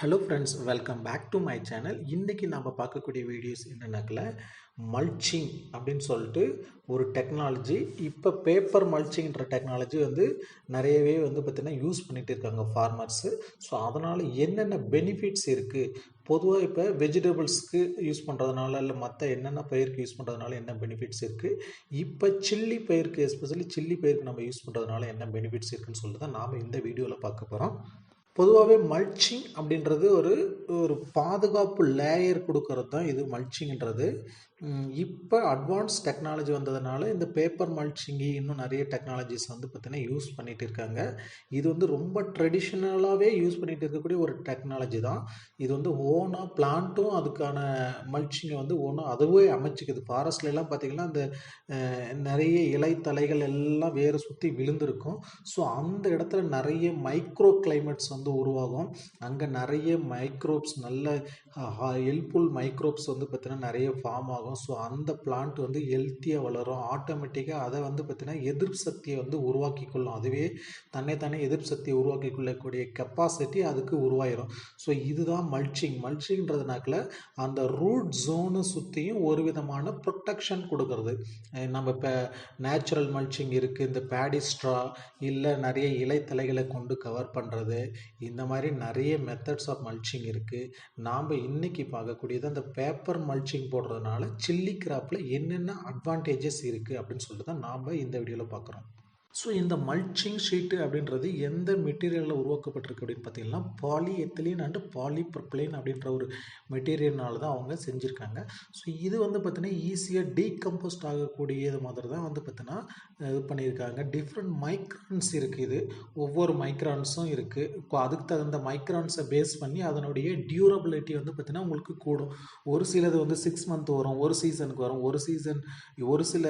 Hello friends welcome back to my channel இன்றைக்கி நம்ம பார்க்கக்கூடிய வீடியோஸ் என்னென்னாக்கில்? மல்ச்சிங் அப்படின்னு சொல்லிட்டு ஒரு டெக்னாலஜி இப்போ பேப்பர் மல்ச்சிங்கிற டெக்னாலஜி வந்து நிறையவே வந்து பார்த்திங்கன்னா யூஸ் பண்ணிகிட்டு இருக்காங்க ஃபார்மர்ஸு ஸோ அதனால் என்னென்ன பெனிஃபிட்ஸ் இருக்குது பொதுவாக இப்போ வெஜிடபிள்ஸ்க்கு யூஸ் பண்ணுறதுனால இல்லை மற்ற என்னென்ன பயிருக்கு யூஸ் பண்ணுறதுனால என்ன பெனிஃபிட்ஸ் இருக்குது இப்போ சில்லி பயிருக்கு எஸ்பெஷலி சில்லி பயிருக்கு நம்ம யூஸ் பண்ணுறதுனால என்ன பெனிஃபிட்ஸ் இருக்குன்னு சொல்லிட்டு தான் நாம் இந்த வீடியோவில் பார்க்க போகிறோம் பொதுவாகவே மல்ச்சிங் அப்படின்றது ஒரு ஒரு பாதுகாப்பு லேயர் கொடுக்கறது தான் இது மல்ச்சிங்ன்றது இப்போ அட்வான்ஸ் டெக்னாலஜி வந்ததுனால இந்த பேப்பர் மல்ச்சிங்கி இன்னும் நிறைய டெக்னாலஜிஸ் வந்து பார்த்திங்கன்னா யூஸ் பண்ணிகிட்டு இருக்காங்க. இது வந்து ரொம்ப ட்ரெடிஷ்னலாகவே யூஸ் பண்ணிகிட்டு இருக்கக்கூடிய ஒரு டெக்னாலஜி தான். இது வந்து ஓனாக பிளான்ட்டும் அதுக்கான மல்ச்சிங்கை வந்து ஓனாக அதுவே அமைச்சிக்குது. ஃபாரஸ்ட்லாம் பார்த்திங்கன்னா அந்த நிறைய இலை தலைகள் எல்லாம் வேறு சுற்றி விழுந்திருக்கும். ஸோ அந்த இடத்துல நிறைய மைக்ரோ கிளைமேட்ஸ் வந்து உருவாகும். அங்கே நிறைய மைக்ரோப்ஸ் நல்ல ஹெல்ப்ஃபுல் மைக்ரோப்ஸ் வந்து பார்த்திங்கன்னா நிறைய ஃபார்ம் ஆகும். ஸோ அந்த பிளான்ட் வந்து ஹெல்த்தியாக வளரும். ஆட்டோமேட்டிக்காக அதை வந்து பார்த்திங்கன்னா எதிர்ப்பு சக்தியை வந்து உருவாக்கி கொள்ளும் அதுவே தன்னை தானே எதிர்ப்பு சக்தியை உருவாக்கி கொள்ளக்கூடிய கெப்பாசிட்டி அதுக்கு உருவாயிரும். ஸோ இதுதான் மல்ச்சிங் மல்ச்சிங்கிறதுனாக்கில் அந்த ரூட் ஜோனை சுற்றியும் ஒரு விதமான ப்ரொட்டக்ஷன் கொடுக்கறது. நம்ம இப்போ நேச்சுரல் மல்ச்சிங் இருக்குது இந்த பேடிஸ்ட்ரா இல்லை நிறைய இலைத்தலைகளை கொண்டு கவர் பண்ணுறது இந்த மாதிரி நிறைய மெத்தட்ஸ் ஆஃப் மல்ச்சிங் இருக்குது நாம் இன்றைக்கி பார்க்கக்கூடியது அந்த பேப்பர் மல்ச்சிங் போடுறதுனால சில்லி கிராப்பில் என்னென்ன அட்வான்டேஜஸ் இருக்குது அப்படின்னு சொல்லிட்டு தான் நாம் இந்த வீடியோவில் பார்க்குறோம். ஸோ இந்த மல்ச்சிங் ஷீட்டு அப்படின்றது எந்த மெட்டீரியலில் உருவாக்கப்பட்டிருக்கு அப்படின்னு பார்த்தீங்கன்னா polyethylene and polypropylene அப்படின்ற ஒரு மெட்டீரியல்னால தான் அவங்க செஞ்சுருக்காங்க. ஸோ இது வந்து பார்த்தீங்கன்னா ஈஸியாக டீகம்போஸ்ட் ஆகக்கூடியது மாதிரி தான் வந்து பார்த்தீங்கன்னா இது பண்ணியிருக்காங்க. டிஃப்ரெண்ட் மைக்ரான்ஸ் இருக்குது இது. ஒவ்வொரு மைக்ரான்ஸும் இருக்குது இப்போ அதுக்கு தகுந்த மைக்ரான்ஸை பேஸ் பண்ணி அதனுடைய டியூரபிலிட்டி வந்து பார்த்திங்கன்னா உங்களுக்கு கூடும். ஒரு சிலது வந்து சிக்ஸ் மந்த் வரும் ஒரு சீசனுக்கு வரும். ஒரு சீசன் ஒரு சில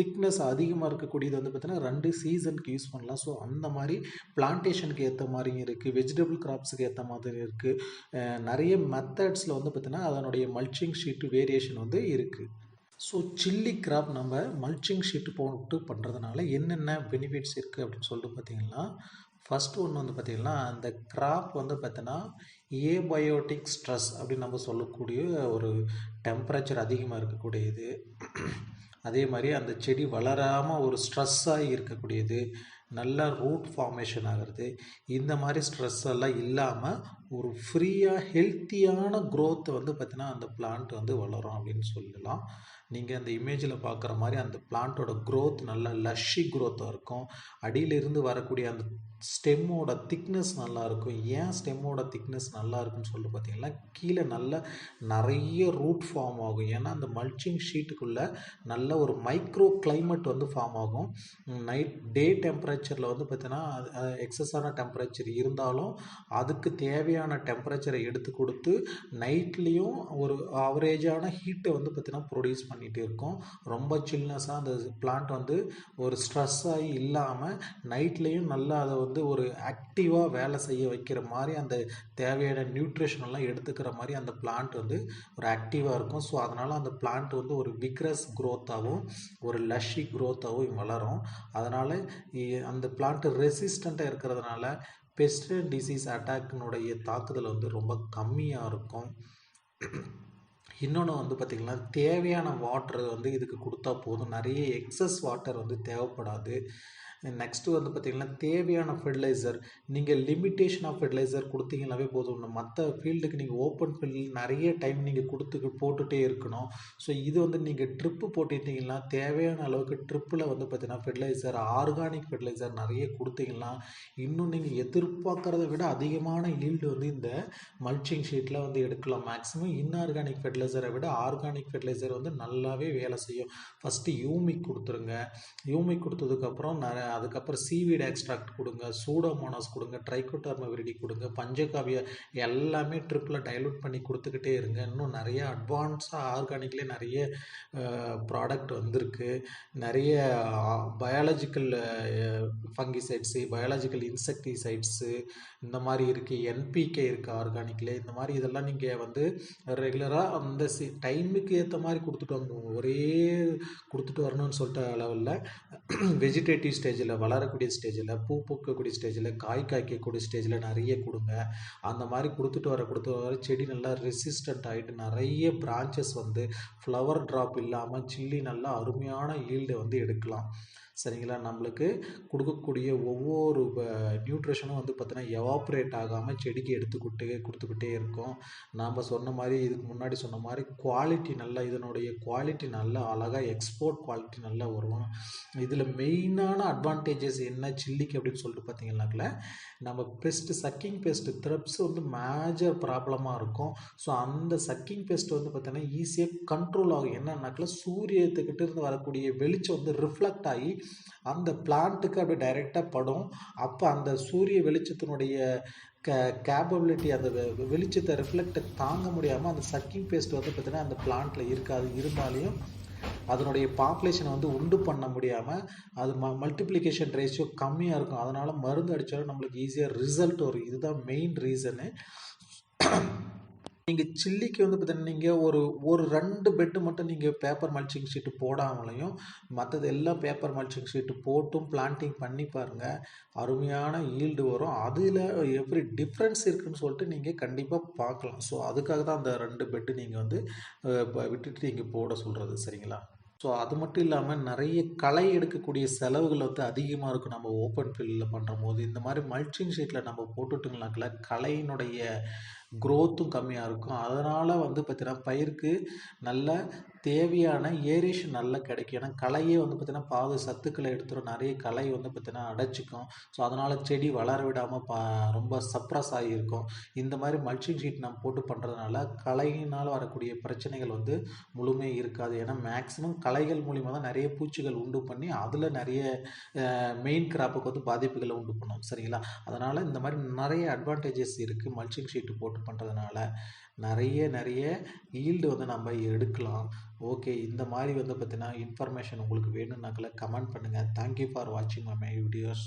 திக்னஸ் அதிகமாக இருக்கக்கூடியது வந்து பார்த்திங்கன்னா ரெண்டு சீசனுக்கு யூஸ் பண்ணலாம். ஸோ அந்த மாதிரி பிளான்டேஷனுக்கு ஏற்ற மாதிரியும் இருக்குது வெஜிடபிள் கிராப்ஸுக்கு ஏற்ற மாதிரி இருக்குது நிறைய மெத்தட்ஸில் வந்து பார்த்திங்கன்னா அதனுடைய மல்ச்சிங் ஷீட்டு வேரியேஷன் வந்து இருக்குது ஸோ சில்லி கிராப் நம்ம மல்ச்சிங் ஷீட்டு போட்டு பண்ணுறதுனால என்னென்ன பெனிஃபிட்ஸ் இருக்குது அப்படின்னு சொல்லிட்டு பார்த்தீங்கன்னா ஃபஸ்ட் ஒன்று வந்து பார்த்திங்கன்னா அந்த கிராப் வந்து பார்த்தீங்கன்னா ஏபயோட்டிக் ஸ்ட்ரெஸ் அப்படின்னு நம்ம சொல்லக்கூடிய ஒரு டெம்பரேச்சர் அதிகமாக இருக்கக்கூடியது. அதே மாதிரி அந்த செடி வளராமல் ஒரு ஸ்ட்ரெஸ்ஸாக இருக்கக்கூடியது நல்லா ரூட் ஃபார்மேஷன் ஆகிறது இந்த மாதிரி ஸ்ட்ரெஸ் எல்லாம் இல்லாமல் ஒரு ஃப்ரீயாக ஹெல்த்தியான க்ரோத்தை வந்து பார்த்திங்கன்னா அந்த பிளான்ட் வந்து வளரும் அப்படின்னு சொல்லலாம். நீங்கள் அந்த இமேஜில் பார்க்குற மாதிரி அந்த பிளான்ட்டோட க்ரோத் நல்லா லஷ்ஷி க்ரோத்தாக இருக்கும். அடியிலிருந்து வரக்கூடிய அந்த ஸ்டெம்மோட திக்னஸ் நல்லாயிருக்கும் ஏன் ஸ்டெம்மோட திக்னஸ் நல்லா இருக்குன்னு சொல்லி பார்த்தீங்கன்னா கீழே நல்ல நிறைய ரூட் ஃபார்ம் ஆகும். ஏன்னா அந்த மல்ச்சிங் ஷீட்டுக்குள்ளே நல்ல ஒரு மைக்ரோ கிளைமேட் வந்து ஃபார்ம் ஆகும். நைட் டே டெம்பரேச்சரில் வந்து பார்த்தீங்கன்னா எக்ஸஸான டெம்பரேச்சர் இருந்தாலும் அதுக்கு தேவையான டெம்பரேச்சரை எடுத்து கொடுத்து நைட்லேயும் ஒரு ஆவரேஜான ஹீட்டை வந்து பார்த்திங்கன்னா ப்ரொடியூஸ் பண்ணிகிட்டு இருக்கும். ரொம்ப சில்னஸாக அந்த பிளான்ட் வந்து ஒரு ஸ்ட்ரெஸ் ஆகி இல்லாமல் நைட்லேயும் நல்லா அதை வந்து ஒரு ஆக்டிவாக வேலை செய்ய வைக்கிற மாதிரி அந்த தேவையான நியூட்ரிஷன் எல்லாம் எடுத்துக்கிற மாதிரி அந்த பிளான்ட் வந்து ஒரு ஆக்டிவாக இருக்கும். ஸோ அதனால் அந்த பிளான்ட் வந்து ஒரு விக்ரஸ் க்ரோத்தாகவும் ஒரு லஷ்ஷி க்ரோத்தாகவும் வளரும். அதனால் அந்த பிளான்ட் ரெசிஸ்டண்ட்டாக இருக்கிறதுனால பெஸ்ட் டிசீஸ் அட்டாக்கினுடைய தாக்குதல் வந்து ரொம்ப கம்மியாக இருக்கும். இன்னொன்று வந்து பார்த்திங்கன்னா தேவையான வாட்டர் வந்து இதுக்கு கொடுத்தா போதும். நிறைய எக்ஸஸ் வாட்டர் வந்து தேவைப்படாது. நெக்ஸ்ட்டு வந்து பார்த்திங்கன்னா தேவையான ஃபெர்டிலைசர் நீங்கள் லிமிட்டேஷன் ஆஃப் ஃபெர்டிலைசர் கொடுத்தீங்கனாவே போதும். மற்ற ஃபீல்டுக்கு நீங்கள் ஓப்பன் ஃபீல்டில் நிறைய டைம் நீங்கள் கொடுத்து போட்டுகிட்டே இருக்கணும். ஸோ இது வந்து நீங்கள் ட்ரிப்பு போட்டிருந்தீங்கன்னா தேவையான அளவுக்கு ட்ரிப்பில் வந்து பார்த்திங்கன்னா ஃபெர்டிலைசர் ஆர்கானிக் ஃபெர்டிலைசர் நிறைய கொடுத்தீங்கன்னா இன்னும் நீங்கள் எதிர்பார்க்குறத விட அதிகமான ஈல்டு வந்து இந்த மல்ச்சிங் ஷீட்டில் வந்து எடுக்கலாம். மேக்ஸிமம் இன்ஆர்கானிக் ஃபெர்டிலைசரை விட ஆர்கானிக் ஃபெர்டிலைசர் வந்து நல்லாவே வேலை செய்யும். ஃபஸ்ட்டு யூமிக் கொடுத்துருங்க. யூமிக் கொடுத்ததுக்கப்புறம் நிறைய அதுக்கப்புறம் சீவீட் எக்ஸ்ட்ராக்ட் கொடுங்க சூடோமோனாஸ் கொடுங்க ட்ரைகோடர்மவிரிடி கொடுங்க பஞ்சகாவிய எல்லாமே ட்ரிப்பில் டைலூட் பண்ணி கொடுத்துக்கிட்டே இருங்க. இன்னும் நிறைய அட்வான்ஸாக ஆர்கானிக்லேயே நிறைய ப்ராடக்ட் வந்திருக்கு. நிறைய பயாலஜிக்கல் ஃபங்கிசைட்ஸு பயாலஜிக்கல் இன்செக்டிசைட்ஸு இந்த மாதிரி இருக்குது என்பிகே இருக்குது ஆர்கானிக்லேயே இந்த மாதிரி இதெல்லாம் நீங்கள் வந்து ரெகுலராக அந்த சி டைமுக்கு ஏற்ற மாதிரி கொடுத்துட்டு வரணும் ஒரே கொடுத்துட்டு வரணும்னு சொல்லிட்ட அளவில் வெஜிடேட்டிவ் ஸ்டேஜ் ஸ்டேஜில் வளரக்கூடிய ஸ்டேஜில் பூ பூக்கக்கூடிய ஸ்டேஜில் காய் காய்க்கக்கூடிய ஸ்டேஜில் நிறைய கொடுங்க. அந்த மாதிரி கொடுத்துட்டு வர கொடுத்து வர செடி நல்லா ரெசிஸ்டண்ட் ஆகிட்டு நிறைய பிரான்ச்சஸ் வந்து ஃப்ளவர் ட்ராப் இல்லாமல் சில்லி நல்லா அருமையான ஈல்டை வந்து எடுக்கலாம். சரிங்களா? நம்மளுக்கு கொடுக்கக்கூடிய ஒவ்வொரு நியூட்ரிஷனும் வந்து பார்த்தீங்கன்னா எவாப்ரேட் ஆகாமல் செடிக்கு எடுத்துக்கிட்டே கொடுத்துக்கிட்டே இருக்கும். நாம் சொன்ன மாதிரி இதுக்கு முன்னாடி சொன்ன மாதிரி குவாலிட்டி நல்லா இதனுடைய குவாலிட்டி நல்லா அழகாக எக்ஸ்போர்ட் குவாலிட்டி நல்லா வரும். இதில் மெயினான அட்வான்டேஜஸ் என்ன? சில்லிக்கு அப்படின்னு சொல்லிட்டு பார்த்தீங்கன்னாக்கல நம்ம பெஸ்ட்டு சக்கிங் பெஸ்ட்டு த்ரப்ஸ் வந்து மேஜர் ப்ராப்ளமாக இருக்கும். ஸோ அந்த சக்கிங் பெஸ்ட் வந்து பார்த்தீங்கன்னா ஈஸியாக கண்ட்ரோல் ஆகும். என்னன்னாக்கல சூரியத்துக்கிட்ட இருந்து வரக்கூடிய வெளிச்சம் வந்து ரிஃப்ளெக்ட் ஆகி அந்த பிளான்ட்டுக்கு அப்படியே டைரெக்டாக படும். அப்போ அந்த சூரிய வெளிச்சத்தினுடைய க கேப்பபிலிட்டி அந்த வெ- வெளிச்சத்தை ரிஃப்ளெக்டை தாங்க முடியாமல் அந்த சக்கிங் பேஸ்ட் வந்து பார்த்தீங்கன்னா அந்த பிளான்ட்டில் இருக்காது. இருந்தாலையும் அதனுடைய பாப்புலேஷனை வந்து உண்டு பண்ண முடியாமல் அது ம மல்டிப்ளிகேஷன் ரேஷியோ கம்மியாக இருக்கும். அதனால் மருந்து அடித்தாலும் நம்மளுக்கு ஈஸியாக ரிசல்ட் வரும். இதுதான் மெயின் ரீசனு நீங்கள் சில்லிக்கு வந்து பார்த்தீங்கன்னா நீங்கள் ஒரு ஒரு ரெண்டு பெட்டு மட்டும் நீங்கள் பேப்பர் மல்ச்சிங் ஷீட்டு போடாமலையும் மற்றது எல்லாம் பேப்பர் மல்ச்சிங் ஷீட்டு போட்டும் பிளான்டிங் பண்ணி பாருங்கள் அருமையான ஈல்டு வரும். அதில் எப்படி டிஃப்ரென்ஸ் இருக்குன்னு சொல்லிட்டு நீங்கள் கண்டிப்பாக பார்க்கலாம் ஸோ அதுக்காக தான் அந்த ரெண்டு பெட்டு நீங்கள் வந்து விட்டுட்டு நீங்கள் போட சொல்கிறது சரிங்களா? ஸோ அது மட்டும் இல்லாமல் நிறைய களை எடுக்கக்கூடிய செலவுகள் வந்து அதிகமாக இருக்கும். நம்ம ஓப்பன் ஃபீல்டில் பண்ணுற போது இந்த மாதிரி மல்ச்சிங் ஷீட்டில் நம்ம போட்டுட்டுங்களாக்கில் களையினுடைய க்ரோத்தும் கம்மியாக இருக்கும். அதனால் வந்து பார்த்திங்கன்னா பயிருக்கு நல்ல தேவையான ஏரியேஷன் நல்லா கிடைக்கும். ஏன்னா களையே வந்து பார்த்திங்கன்னா பாகு சத்துக்களை எடுத்துரும். நிறைய களை வந்து பார்த்திங்கன்னா அடைச்சிக்கும். ஸோ அதனால் செடி வளர விடாமல் பா ரொம்ப சப்ரஸ் ஆகியிருக்கும். இந்த மாதிரி மல்ச்சிங் ஷீட் நம்ம போட்டு பண்ணுறதுனால களையினால் வரக்கூடிய பிரச்சனைகள் வந்து முழுமையாக இருக்காது. ஏன்னா மேக்ஸிமம் களைகள் மூலிமா தான் நிறைய பூச்சிகள் உண்டு பண்ணி அதில் நிறைய மெயின் கிராப்புக்கு வந்து பாதிப்புகளை உண்டு பண்ணும். சரிங்களா? அதனால் இந்த மாதிரி நிறைய அட்வான்டேஜஸ் இருக்குது மல்ச்சிங் ஷீட்டு போட்டு போட்டு பண்ணுறதுனால நிறைய நிறைய ஈல்டு வந்து நம்ம எடுக்கலாம். ஓகே இந்த மாதிரி வந்து பார்த்தீங்கன்னா இன்ஃபர்மேஷன் உங்களுக்கு வேணும்னாக்கில் கமெண்ட் பண்ணுங்கள் தேங்க்யூ ஃபார் வாட்சிங் மை வீடியோஸ்